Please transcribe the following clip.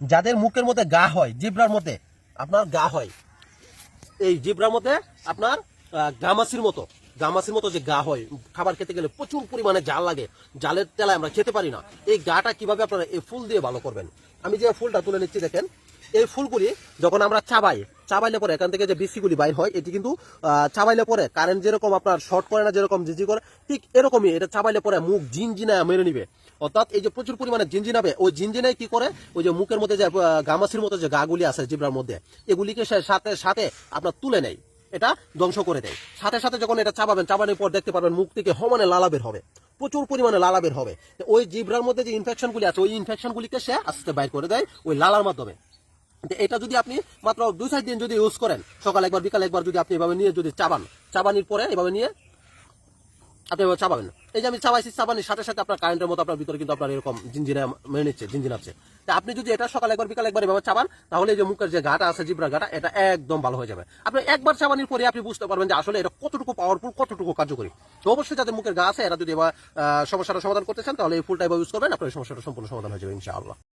যাদের মুখের মধ্যে গা হয়, জিব্রার মধ্যে, আপনার গা হয়। এই জিব্রার মধ্যে আপনার গামাসির মতো গামাসির মতো যে গা হয়, খাবার খেতে গেলে প্রচুর পরিমাণে জাল লাগে, জালের তেলায় আমরা খেতে পারি না। এই গাটা কীভাবে আপনারা এই ফুল দিয়ে ভালো করবেন? আমি যে ফুলটা তুলে নিচ্ছি দেখেন, এই ফুলগুলি যখন আমরা চাবাই চাবাইলে পরে, এখান থেকে যে বিসিগুলি বাইর হয়, এটি কিন্তু চাবাইলে পরে কারেন্ট যেরকম আপনার শর্ট করে না, যেরকম জিজি করে, ঠিক এরকমই এটা চাবাইলে পরে মুখ জিনজিনায় মেরে নিবে। অর্থাৎ এই যে প্রচুর পরিমাণে জিনজিনাবে, ওই জিনজিনায় কি করে? ওই যে মুখের মধ্যে যে গামাসির মতো যে গাগুলি আছে জিব্রার মধ্যে, এগুলিকে সাথে সাথে আপনার তুলে নেয়। এটা ধ্বংস করে দেয়। সাথে সাথে যখন এটা চাবাবেন, চাবানোর পর দেখতে পারবেন মুখ থেকে সমানে লালা বের হবে। প্রচুর পরিমাণে লালা বের হবে। ওই জিব্রার মধ্যে যে ইনফেকশনগুলি আছে, ওই ইনফেকশনগুলিকে সে আস্তে বাইর করে দেয়, ওই লালার মাধ্যমে। এটা যদি আপনি মাত্র দুই চার দিন যদি ইউজ করেন, সকাল একবার, বিকাল একবার যদি আপনি এভাবে নিয়ে যদি চাবান, চাবানির পরে এভাবে নিয়ে আপনি এভাবে চাবাবেন। এই যে আমি চাবাইছি চাবানির সাথে সাথে আপনার কারেন্টের মতো আপনার ভিতরে কিন্তু আপনার এরকম জিনজিনা মেরে নিচ্ছে জিনজিনাচ্ছে তা আপনি যদি এটা সকাল একবার, বিকাল একবার এভাবে চাবান, তাহলে যে মুখের যে গাটা আছে জিব্রা গাটা এটা একদম ভালো হয়ে যাবে। আপনি একবার চাবানির পরে আপনি বুঝতে পারবেন যে আসলে এটা কতটুকু পাওয়ারফুল কতটুকু কার্যকরী। তো অবশ্যই যাদের মুখের গা আছে, এরা যদি এবার সমস্যাটা সমাধান করতে চান, তাহলে এই ফুলটা এবার ইউজ করবেন, আপনার সমস্যাটা সম্পূর্ণ সমাধান হয়ে যাবে, ইনশাআল্লাহ।